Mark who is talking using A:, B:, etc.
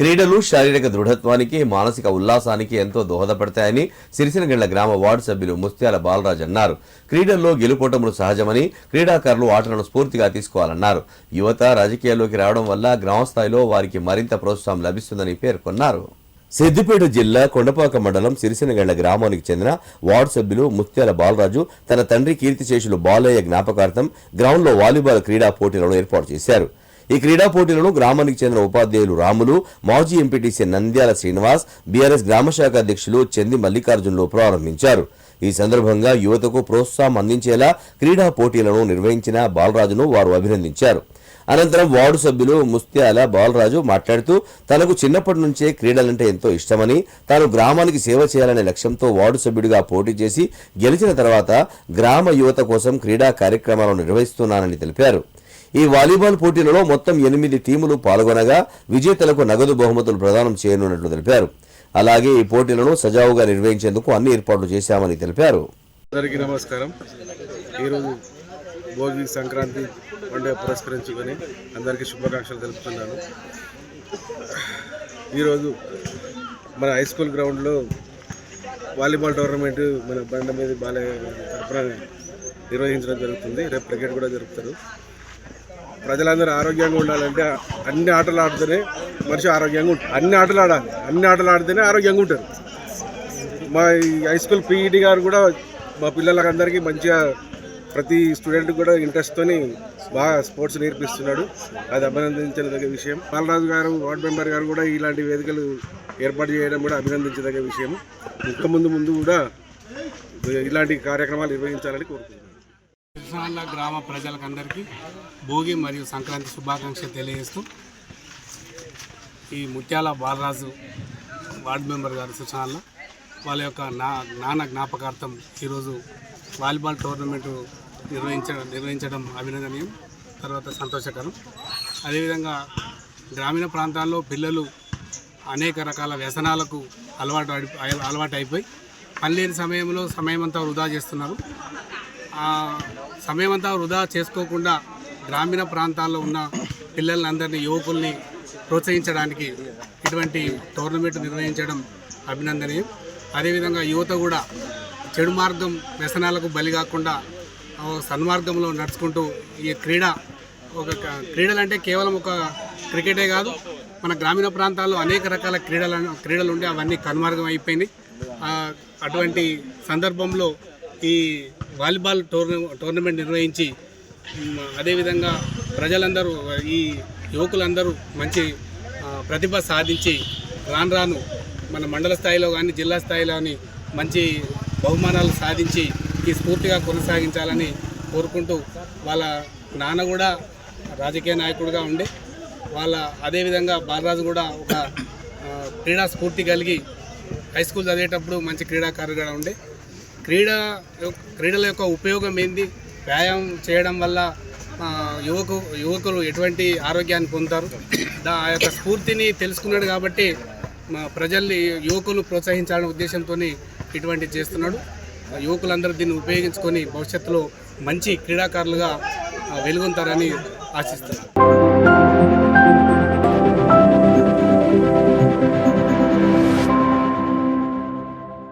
A: క్రీడలు శారీరక దృఢత్వానికి మానసిక ఉల్లాసానికి ఎంతో దోహదపడతాయని సిరిసినగిళ్ళ గ్రామ వార్డు సభ్యులు ముత్యాల బాలరాజ్ అన్నారు. క్రీడల్లో గెలుపోటములు సహజమని క్రీడాకారులు ఆటలను స్ఫూర్తిగా తీసుకోవాలన్నారు. యువత రాజకీయాల్లోకి రావడం వల్ల గ్రామస్థాయిలో వారికి మరింత ప్రోత్సాహం లభిస్తుందని పేర్కొన్నారు. సిద్దిపేట జిల్లా కొండపాక మండలం సిరిసినగళ్ళ గ్రామానికి చెందిన వార్డు సభ్యులు ముత్యాల బాలరాజు తన తండ్రి కీర్తిశేషులు బాలయ్య జ్ఞాపకార్థం గ్రౌండ్లో వాలీబాల్ క్రీడా పోటీలను ఏర్పాటు చేశారు. ఈ క్రీడా పోటీలను గ్రామానికి చెందిన ఉపాధ్యాయులు రాములు మాజీ ఎంపీటీసీ నంద్యాల శ్రీనివాస్ బీఆర్ఎస్ గ్రామశాఖ అధ్యక్షులు చెంది మల్లికార్జునులు ప్రారంభించారు. ఈ సందర్భంగా యువతకు ప్రోత్సాహం అందించేలా క్రీడా పోటీలను నిర్వహించిన బాలరాజును వారు అభినందించారు. అనంతరం వార్డు సభ్యులు ముస్త్యాల బాలరాజు మాట్లాడుతూ తనకు చిన్నప్పటి నుంచే క్రీడలంటే ఎంతో ఇష్టమని తాను గ్రామానికి సేవ చేయాలనే లక్ష్యంతో వార్డు సభ్యుడిగా పోటీ చేసి గెలిచిన తర్వాత గ్రామ యువత కోసం క్రీడా కార్యక్రమాలను నిర్వహిస్తున్నానని తెలిపారు. ఈ వాలీబాల్ పోటీలలో మొత్తం ఎనిమిది టీములు పాల్గొనగా విజేతలకు నగదు బహుమతులు ప్రదానం చేయనున్నట్లు తెలిపారు. అలాగే ఈ పోటీలను సజావుగా నిర్వహించేందుకు అన్ని ఏర్పాట్లు చేశామని తెలిపారు.
B: అందరికీ నమస్కారం. ఈరోజు భోగి సంక్రాంతి పండుగ పురస్కరించుకొని అందరికీ శుభాకాంక్షలు తెలుపుతున్నాను. ఈరోజు మన హై స్కూల్ గ్రౌండ్లో వాలీబాల్ టోర్నమెంట్ మన బండ మీద బాలయ్య తరఫున నిర్వహించడం జరుగుతుంది. రేపు క్రికెట్ కూడా జరుపుతారు. ప్రజలందరూ ఆరోగ్యంగా ఉండాలంటే అన్ని ఆటలు ఆడితేనే మనిషి ఆరోగ్యంగా ఉంటుంది అన్ని ఆటలు ఆడాలి. అన్ని ఆటలు ఆడితేనే ఆరోగ్యంగా ఉంటారు మా ఈ హై స్కూల్ పీఈటీ గారు కూడా మా పిల్లలకందరికీ మంచిగా ప్రతి స్టూడెంట్ కూడా ఇంట్రెస్ట్తోని బాగా స్పోర్ట్స్ నేర్పిస్తున్నాడు. అది అభినందించదగ్గ విషయం. బాలరాజు గారు వార్డు మెంబర్ గారు కూడా ఇలాంటి వేదికలు ఏర్పాటు చేయడం కూడా అభినందించదగ్గ విషయం. ఇంకా ముందు ముందు కూడా ఇలాంటి కార్యక్రమాలు నిర్వహించాలని కోరుకుంటున్నాను.
C: కృష్ణాల గ్రామ ప్రజలకందరికీ భోగి మరియు సంక్రాంతి శుభాకాంక్షలు తెలియజేస్తూ ఈ ముత్యాల బాలరాజు వార్డు మెంబర్ గారు సుశాల వాళ్ళ యొక్క నా నాన్న జ్ఞాపకార్థం ఈరోజు వాలీబాల్ టోర్నమెంట్ నిర్వహించడం నిర్వహించడం అభినందనీయం తర్వాత సంతోషకరం. అదేవిధంగా గ్రామీణ ప్రాంతాల్లో పిల్లలు అనేక రకాల వ్యసనాలకు అలవాటు అలవాటు అయిపోయి పని లేని సమయంలో సమయం అంతా వృధా చేస్తున్నారు. సమయం అంతా వృధా చేసుకోకుండా గ్రామీణ ప్రాంతాల్లో ఉన్న పిల్లలందరినీ యువకుల్ని ప్రోత్సహించడానికి ఇటువంటి టోర్నమెంట్ నిర్వహించడం అభినందనీయం. అదేవిధంగా యువత కూడా చెడు మార్గం వ్యసనాలకు బలి కాకుండా సన్మార్గంలో నడుచుకుంటూ ఈ క్రీడ ఒక క్రీడలు అంటే కేవలం ఒక క్రికెటే కాదు మన గ్రామీణ ప్రాంతాల్లో అనేక రకాల క్రీడలను క్రీడలు ఉండి అవన్నీ కనుమార్గం అయిపోయినాయి. అటువంటి సందర్భంలో ఈ వాలీబాల్ టోర్న టోర్నమెంట్ నిర్వహించి అదేవిధంగా ప్రజలందరూ ఈ యువకులందరూ మంచి ప్రతిభ సాధించి రాను రాను మన మండల స్థాయిలో కానీ జిల్లా స్థాయిలో కానీ మంచి బహుమానాలు సాధించి ఈ స్ఫూర్తిగా కొనసాగించాలని కోరుకుంటూ వాళ్ళ నాన్న కూడా రాజకీయ నాయకుడిగా ఉండి వాళ్ళ అదేవిధంగా బాలరాజు కూడా ఒక క్రీడా స్ఫూర్తి కలిగి హై స్కూల్ చదివేటప్పుడు మంచి క్రీడాకారుగా ఉండే క్రీడ యొక్క- క్రీడల యొక్క ఉపయోగం ఏంది? వ్యాయామం చేయడం వల్ల యువకు యువకులు ఎటువంటి ఆరోగ్యాన్ని పొందుతారు? దా ఆ యొక్క స్ఫూర్తిని తెలుసుకున్నాడు కాబట్టి మా ప్రజల్ని యువకులు ప్రోత్సహించాలనే ఉద్దేశంతో ఇటువంటి చేస్తున్నాడు. యువకులందరూ దీన్ని ఉపయోగించుకొని భవిష్యత్తులో మంచి క్రీడాకారులుగా ఆ, ఆశిస్తున్నాను.